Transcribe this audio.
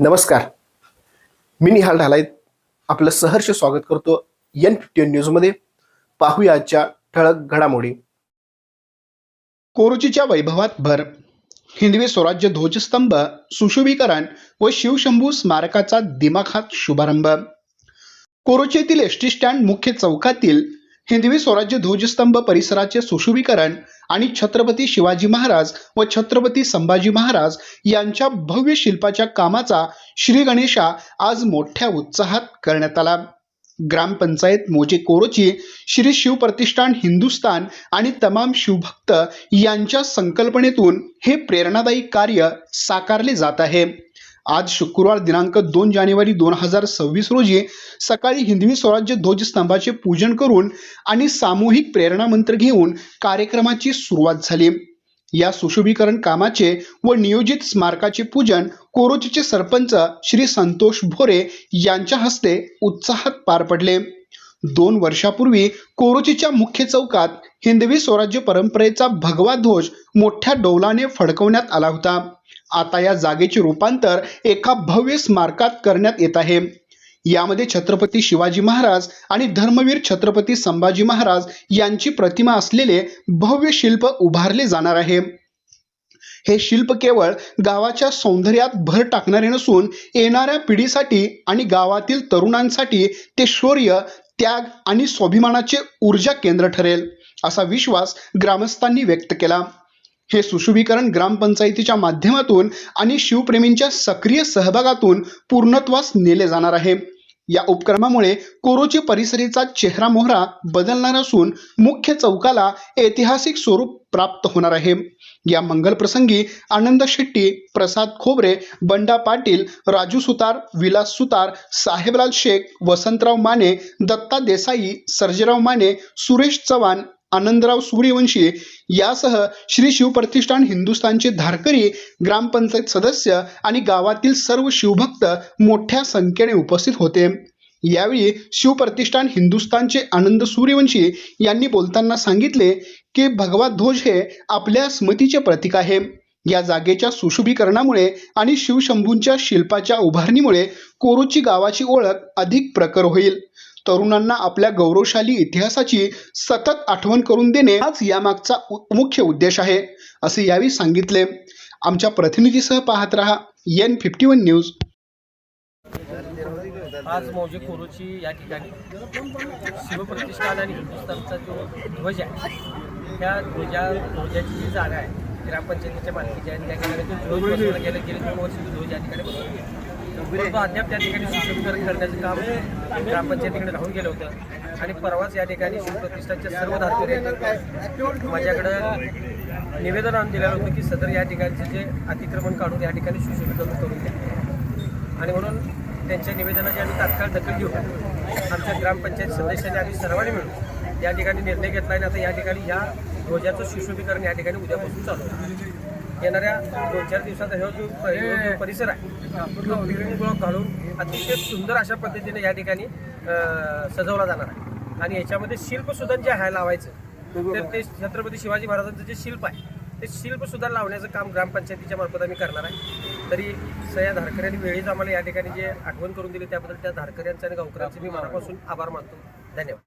नमस्कार. मी निहाल ढालायत आपलं सहर्ष स्वागत करतो एन फिफ्टीन न्यूजमध्ये. पाहूया आजच्या ठळक घडामोडी. कोरुचीच्या वैभवात भर. हिंदवी स्वराज्य ध्वजस्तंभ सुशोभीकरण व शिवशंभू स्मारकाचा दिमाखात शुभारंभ. कोरुचीतील एस टी स्टँड मुख्य चौकातील हिंदवी स्वराज्य ध्वजस्तंभ परिसराचे सुशोभीकरण आणि छत्रपती शिवाजी महाराज व छत्रपती संभाजी महाराज यांच्या भव्य शिल्पाच्या कामाचा श्री गणेशा आज मोठ्या उत्साहात करण्यात आला. ग्रामपंचायत मोजे कोरोची श्री शिव प्रतिष्ठान हिंदुस्तान आणि तमाम शिवभक्त यांच्या संकल्पनेतून हे प्रेरणादायी कार्य साकारले जात आहे. आज शुक्रवार दिनांक दोन जानेवारी दोन हजार सव्वीस रोजी सकाळी हिंदवी स्वराज्य ध्वजस्तंभाचे पूजन करून आणि सामूहिक प्रेरणा मंत्र घेऊन कार्यक्रमाची सुरुवात झाली. या सुशोभीकरण कामाचे व नियोजित स्मारकाचे पूजन कोरोचीचे सरपंच श्री संतोष भोरे यांच्या हस्ते उत्साहात पार पडले. दोन वर्षापूर्वी कोरोचीच्या मुख्य चौकात हिंदवी स्वराज्य परंपरेचा भगवा ध्वज मोठ्या डौलाने फडकवण्यात आला होता. आता या जागेचे रूपांतर एका भव्य स्मारकात करण्यात येत आहे. यामध्ये छत्रपती शिवाजी महाराज आणि धर्मवीर छत्रपती संभाजी महाराज यांची प्रतिमा असलेले भव्य शिल्प उभारले जाणार आहे. हे शिल्प केवळ गावाच्या सौंदर्यात भर टाकणारे नसून येणाऱ्या पिढीसाठी आणि गावातील तरुणांसाठी ते शौर्य त्याग आणि स्वाभिमानाचे ऊर्जा केंद्र ठरेल असा विश्वास ग्रामस्थांनी व्यक्त केला. हे सुशुभीकरण ग्रामपंचायतीच्या माध्यमातून आणि शिवप्रेमींच्या सक्रिय सहभागातून पूर्णत्वास नेले जाणार आहे. या उपक्रमामुळे कोरोची परिसरीचा चेहरा मोहरा बदलणार असून मुख्य चौकाला ऐतिहासिक स्वरूप प्राप्त होणार आहे. या मंगल प्रसंगी आनंद शेट्टी प्रसाद खोबरे बंडा पाटील राजू सुतार विलास सुतार साहेबलाल शेख वसंतराव माने दत्ता देसाई सर्जेराव माने सुरेश चव्हाण आनंदराव सूर्यवंशी यासह श्री शिवप्रतिष्ठान हिंदुस्थानचे धारकरी ग्रामपंचायत सदस्य आणि गावातील सर्व शिवभक्त मोठ्या संख्येने उपस्थित होते. यावेळी शिवप्रतिष्ठान हिंदुस्थानचे आनंद सूर्यवंशी यांनी बोलताना सांगितले की भगवा ध्वज हे आपल्या स्मृतीचे प्रतीक आहे. या जागेच्या सुशोभीकरणामुळे आणि शिवशंभूंच्या शिल्पाच्या उभारणीमुळे कोरोची गावाची ओळख अधिक प्रखर होईल. तरुणांना आपल्या गौरवशाली इतिहासाची सतत आठवण करून देणे हाच यामागचा मुख्य उद्देश आहे असे यावेळी सांगितले. आमच्या प्रतिनिधीसह पाहत रहा एन फिफ्टी वन न्यूज आज मौजे खोरोची या ठिकाणी शिवप्रतिष्ठान आणि हिंदुस्थानचा जो ध्वज आहे त्या ध्वजा ध्वजाची जी जागा आहे ग्रामपंचायतीच्या मालकीची आहे त्या ठिकाणी ध्वज बसवला गेला गेले दोन वर्ष ध्वज या ठिकाणी बसवला परंतु अद्याप त्या ठिकाणी सुशोभीकरण करण्याचं काम ग्रामपंचायतीकडे राहून गेलं होतं. आणि परवाच या ठिकाणी शिवप्रतिष्ठानच्या सर्व धारकरी माझ्याकडं निवेदन आणून दिलेलं होतं की सदर या ठिकाणचे जे अतिक्रमण काढून या ठिकाणी सुशोभीकरण करून द्या. आणि म्हणून त्यांच्या निवेदनाची आम्ही तात्काळ दखल घेऊ आमच्या ग्रामपंचायत सदस्यांनी आम्ही सर्वांनी मिळून या ठिकाणी निर्णय घेतला आणि आता या ठिकाणी या ध्वजाचं सुशोभीकरण या ठिकाणी उद्यापासून चालू आहे येणाऱ्या दोन चार दिवसात हा जो परिसर आहे तो बिल्डिंग ब्लॉक घालून अतिशय सुंदर अशा पद्धतीने या ठिकाणी सजवला जाणार आहे. आणि याच्यामध्ये शिल्प सुद्धा जे आहे लावायचं तर ते छत्रपती शिवाजी महाराजांचं जे शिल्प आहे ते शिल्प सुद्धा लावण्याचं काम ग्रामपंचायतीच्या मार्फत आम्ही करणार आहे. तरी सया धारकऱ्यांनी वेळीच आम्हाला या ठिकाणी जे आठवण करून दिली त्याबद्दल त्या धारकऱ्यांचं आणि गावकऱ्यांचे मी मनापासून आभार मानतो. धन्यवाद.